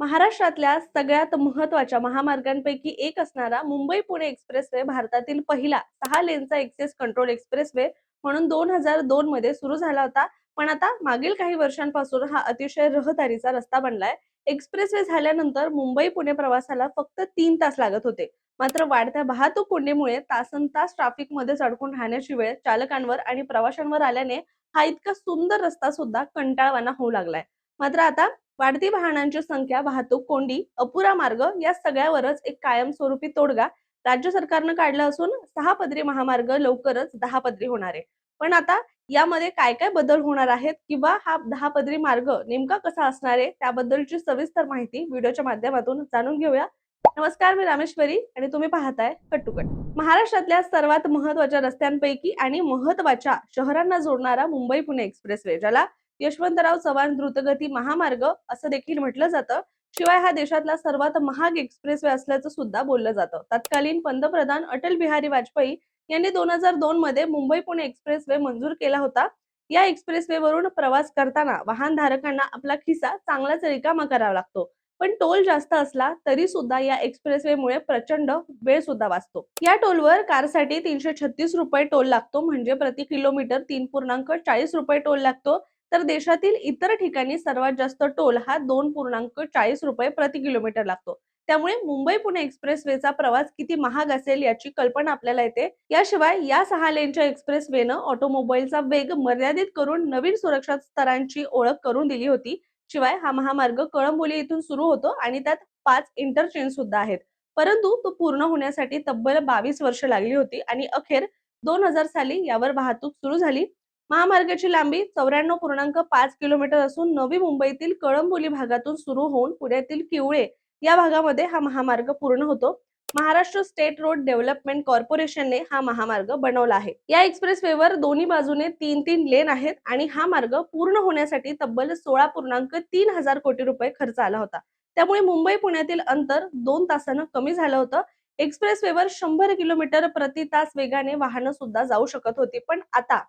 महाराष्ट्रातल्या सगळ्यात महत्त्वाच्या महामार्गांपैकी एक असणारा मुंबई पुणे एक्सप्रेसवे भारतातील पहिला सहा लेनचा एक्सेस कंट्रोल एक्सप्रेसवे म्हणून दोन हजार दोन मध्ये सुरू झाला होता. पण आता मागील काही वर्षांपासून हा अतिशय रहदारीचा रस्ता बनलाय. एक्सप्रेसवे झाल्यानंतर मुंबई पुणे प्रवासाला फक्त तीन तास लागत होते. मात्र वाढत्या वाहतूक कोंडीमुळे तासन तास ट्रॅफिक मध्येच अडकून राहण्याची वेळ चालकांवर आणि प्रवाशांवर आल्याने हा इतका सुंदर रस्ता सुद्धा कंटाळवाना होऊ लागलाय. मात्र आता वाढती वाहनांची संख्या वाहतूक कोंडी अपुरा मार्ग या सगळ्यावरच एक कायमस्वरूपी तोडगा राज्य सरकारनं काढला असून सहा पदरी महामार्ग लवकरच दहा पदरी होणार आहे. पण आता यामध्ये काय काय बदल होणार आहेत किंवा हा दहा पदरी मार्ग नेमका कसा असणार आहे त्याबद्दलची सविस्तर माहिती व्हिडिओच्या माध्यमातून जाणून घेऊया. नमस्कार मी रामेश्वरी आणि तुम्ही पाहताय कट्टुकट. महाराष्ट्रातल्या सर्वात महत्त्वाच्या रस्त्यांपैकी आणि महत्त्वाच्या शहरांना जोडणारा मुंबई पुणे एक्सप्रेसवे ज्याला यशवंतराव चव्हाण द्रुतगती महामार्ग असं देखील म्हटलं जातं. शिवाय हा देशातला सर्वात महाग एक्सप्रेसवे असल्याचं सुद्धा बोललं जातं. तत्कालीन पंतप्रधान अटल बिहारी वाजपेयी यांनी दोन हजार दोन मध्ये मुंबई पुणे एक्सप्रेसवे मंजूर केला होता. या एक्सप्रेसवे वरून प्रवास करताना वाहनधारकांना आपला खिसा चांगलाच रिकामा करावा लागतो. पण टोल जास्त असला तरी सुद्धा या एक्सप्रेसवे मुळे प्रचंड वेळ सुद्धा वाचतो. या टोलवर कारसाठी तीनशे छत्तीस रुपये टोल लागतो. म्हणजे प्रति किलोमीटर तीन पूर्णांक चाळीस रुपये टोल लागतो. तर देशातील इतर ठिकाणी सर्वात जास्त टोल हा दोन पूर्णांक चाळीस रुपये प्रति किलोमीटर लागतो. त्यामुळे मुंबई पुणे एक्सप्रेसवेचा प्रवास किती महाग असेल याची कल्पना आपल्याला येते. याशिवाय या सहा लेनच्या एक्सप्रेसवेनं ऑटोमोबाईलचा वेग मर्यादित करून नवीन सुरक्षा स्तरांची ओळख करून दिली होती. शिवाय हा महामार्ग कळंबोली इथून सुरू होतो आणि त्यात पाच इंटरचेंज सुद्धा आहेत. परंतु तो पूर्ण होण्यासाठी तब्बल बावीस वर्ष लागली होती आणि अखेर दोन हजार साली यावर वाहतूक सुरू झाली. महामार्गाची लांबी चौऱ्याण्णव पूर्णांक पाच किलोमीटर असून नवी मुंबईतील कळंबोली भागातून सुरू होऊन पुण्यातील किवळे या भागामध्ये हा महामार्ग पूर्ण होतो. महाराष्ट्र स्टेट रोड डेव्हलपमेंट कॉर्पोरेशनने हा महामार्ग बनवला आहे. या एक्सप्रेसवेवर दोन्ही बाजूने तीन तीन लेन आहेत आणि हा मार्ग पूर्ण होण्यासाठी तब्बल सोळा पूर्णांक तीन हजार कोटी रुपये खर्च आला होता. त्यामुळे मुंबई पुण्यातील अंतर दोन तासानं कमी झालं होतं. एक्सप्रेसवेवर शंभर किलोमीटर प्रति तास वेगाने वाहनं सुद्धा जाऊ शकत होती. पण आता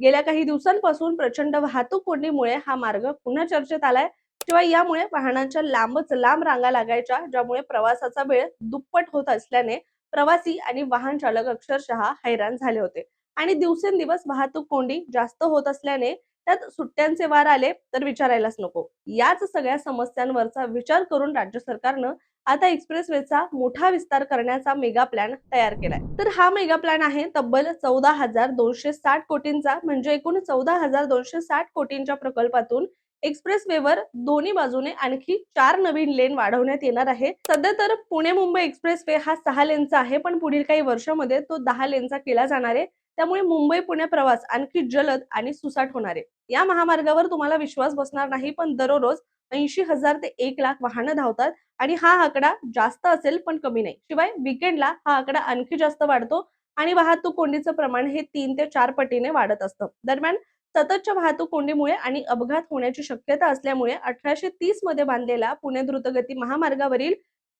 गेल्या काही दिवसांपासून प्रचंड वाहतूक कोंडीमुळे हा मार्ग पुन्हा चर्चेत आलाय. शिवाय यामुळे वाहनांच्या लांबच लांब रांगा लागायच्या ज्यामुळे प्रवासाचा वेळ दुप्पट होत असल्याने प्रवासी आणि वाहन चालक अक्षरशः हैराण झाले होते. आणि दिवसेंदिवस वाहतूक कोंडी जास्त होत असल्याने त्यात सुट्ट्यांचे वार आले तर विचारायलाच नको. याच सगळ्या समस्यांवरचा विचार करून राज्य सरकारनं आता एक्सप्रेसवेचा मोठा विस्तार करण्याचा मेगा प्लॅन तयार केलाय. तर हा मेगा प्लॅन आहे तब्बल चौदा हजार दोनशे साठ कोटींचा म्हणजे एकूण चौदा हजार दोनशे साठ कोटींच्या प्रकल्पातून एक्सप्रेसवेवर दोन्ही बाजूने आणखी चार नवीन लेन वाढवण्यात येणार आहे. सध्या तर पुणे मुंबई एक्सप्रेसवे हा सहा लेनचा आहे पण पुढील काही वर्षामध्ये तो दहा लेनचा केला जाणार आहे. त्यामुळे मुंबई पुणे प्रवास आणखी जलद आणि सुसाट होणार आहे. या महामार्गावर तुम्हाला विश्वास बसणार नाही पण दररोज ऐंशी हजार ते एक लाख वाहनं धावतात आणि हा आकडा जास्त असेल पण कमी नाही. शिवाय विकेंडला हा आकडा आणखी जास्त वाढतो आणि वाहतूक कोंडीचं प्रमाण हे तीन ते चार पटीने वाढत असतं. दरम्यान सततच्या वाहतूक कोंडीमुळे आणि अपघात होण्याची शक्यता असल्यामुळे अठराशे तीसमध्ये बांधलेला पुणे द्रुतगती महामार्गावरील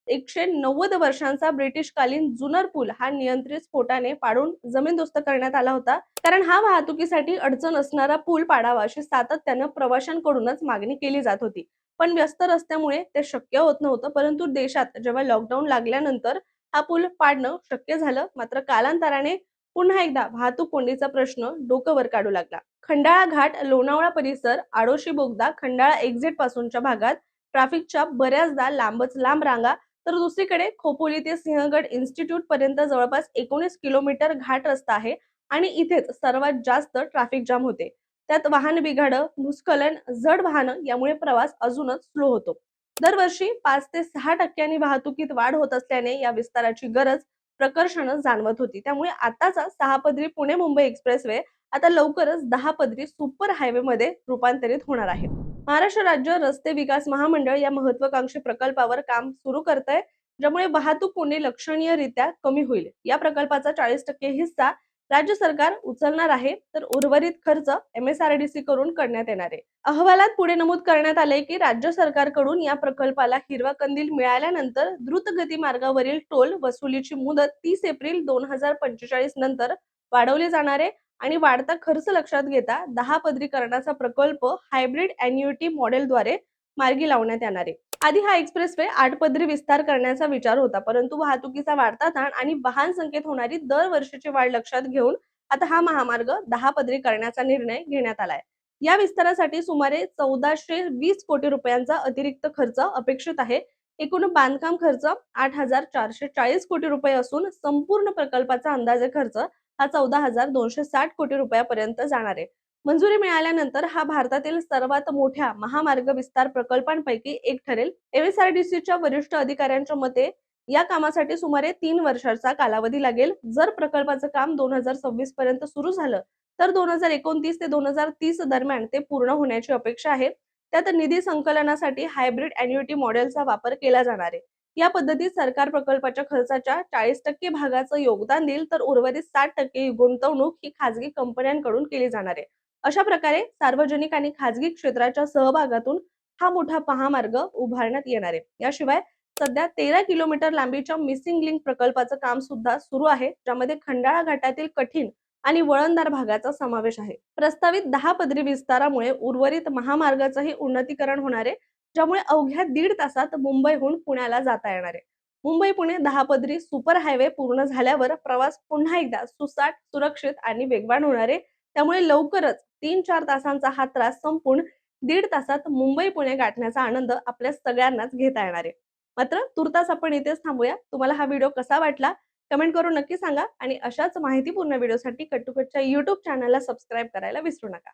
एकशे नव्वद वर्षांचा ब्रिटिशकालीन जुनर पूल हा नियंत्रित स्फोटाने पाडून जमीनदोस्त करण्यात आला होता. कारण हा वाहतुकीसाठी अडचण असणारा पूल पाडावा अशी सातत्यानं प्रवाशांकडूनच मागणी केली जात होती. पण व्यस्त रस्त्यामुळे ते शक्य होत नव्हतं. परंतु देशात जेव्हा लॉकडाऊन लागल्यानंतर हा पूल पाडणं शक्य झालं मात्र कालांतराने पुन्हा एकदा वाहतूक कोंडीचा प्रश्न डोकं वर काढू लागला. खंडाळा घाट लोणावळा परिसर आडोशी बोगदा खंडाळा एक्झिट पासूनच्या भागात ट्रॅफिकच्या बऱ्याचदा लांबच लांब रांगा तर दुसरीकडे खोपोली ते सिंहगड इन्स्टिट्यूट पर्यंत जवळपास एकोणीस किलोमीटर घाट रस्ता आहे आणि इथेच सर्वात जास्त ट्रॅफिक जाम होते. त्यात वाहन बिघाडं भूस्खलन जड वाहनं यामुळे प्रवास अजूनच स्लो होतो. दरवर्षी पाच ते सहा टक्क्यांनी वाहतुकीत वाढ होत असल्याने या विस्ताराची गरज प्रकर्षानं जाणवत होती. त्यामुळे आताचा सहा पदरी पुणे मुंबई एक्सप्रेसवे आता लवकरच दहा पदरी सुपर हायवे मध्ये रूपांतरित होणार आहे. महाराष्ट्र राज्य रस्ते विकास महामंडळ या महत्वाकांक्षी प्रकल्पावर काम सुरू करत आहे ज्यामुळे वाहतूक कोंडी लक्षणीयरित्या कमी होईल. या प्रकल्पाचा चाळीस टक्के हिस्सा राज्य सरकार उचलणार आहे तर उर्वरित खर्च एमएसआरडीसी कडून करण्यात येणार आहे. अहवालात पुढे नमूद करण्यात आले की राज्य सरकारकडून या प्रकल्पाला हिरवा कंदील मिळाल्यानंतर द्रुतगती मार्गावरील टोल वसुलीची मुदत तीस एप्रिल दोन हजार पंचेचाळीस नंतर वाढवली जाणार आहे आणि वाढता खर्च लक्षात घेता दहा पदरीकरणाचा प्रकल्प हायब्रिड अॅन्युइटी मॉडेलद्वारे मार्गी लावण्यात येणार आहे. आधी हा एक्सप्रेसवे आठ पदरी विस्तार करण्याचा विचार होता परंतु वाहतुकीचा वाढता ताण आणि वाहन संख्येत होणारी दरवर्षीची वाढ लक्षात घेऊन आता हा महामार्ग दहा पदरी करण्याचा निर्णय घेण्यात आलाय. या विस्तारासाठी सुमारे चौदाशे वीस कोटी रुपयांचा अतिरिक्त खर्च अपेक्षित आहे. एकूण बांधकाम खर्च आठ हजार चारशे चाळीस कोटी रुपये असून संपूर्ण प्रकल्पाचा अंदाजे खर्च हा चौदा हजार दोनशे साठ कोटी रुपयापर्यंत जाणार आहे. मंजुरी मिळाल्यानंतर हा भारतातील सर्वात मोठ्या महामार्ग विस्तार प्रकल्पांपैकी एक ठरेल. एमएसआरडीसीच्या वरिष्ठ अधिकाऱ्यांच्या मते या कामासाठी सुमारे तीन वर्षाचा कालावधी लागेल. जर प्रकल्पाचं काम दोन हजार सव्वीस पर्यंत सुरू झालं तर दोन हजार एकोणतीस ते दोन हजार तीस दरम्यान ते पूर्ण होण्याची अपेक्षा आहे. त्यात निधी संकलनासाठी हायब्रिड अॅन्युटी मॉडेलचा वापर केला जाणार आहे. या पद्धतीत सरकार प्रकल्पाच्या खर्चाच्या चाळीस टक्के भागाचं योगदान देईल तर उर्वरित साठ टक्के गुंतवणूक ही खाजगी कंपन्यांकडून केली जाणार आहे. अशा प्रकारे सार्वजनिक आणि खाजगी क्षेत्राच्या सहभागातून हा मोठा महामार्ग उभारण्यात येणार आहे. याशिवाय सध्या तेरा किलोमीटर लांबीच्या मिसिंग लिंक प्रकल्पाचं काम सुद्धा सुरू आहे ज्यामध्ये खंडाळा घाटातील कठीण आणि वळणदार भागाचा समावेश आहे. प्रस्तावित दहा पदरी विस्तारामुळे उर्वरित महामार्गाचंही उन्नतीकरण होणार आहे ज्यामुळे अवघ्या दीड तासात मुंबईहून पुण्याला जाता येणार आहे. मुंबई पुणे दहा पदरी सुपर हायवे पूर्ण झाल्यावर प्रवास पुन्हा एकदा सुसाट सुरक्षित आणि वेगवान होणार आहे. त्यामुळे लवकरच तीन चार तासांचा हा त्रास संपून दीड तासात मुंबई पुणे गाठण्याचा आनंद आपल्या सगळ्यांनाच घेता येणार आहे. मात्र तुर्तास आपण इथेच थांबूया. तुम्हाला हा व्हिडिओ कसा वाटला? कमेंट करून नक्की सांगा आणि अशाच माहितीपूर्ण व्हिडिओसाठी कट्टुकटच्या युट्यूब चॅनलला सबस्क्राईब करायला विसरू नका.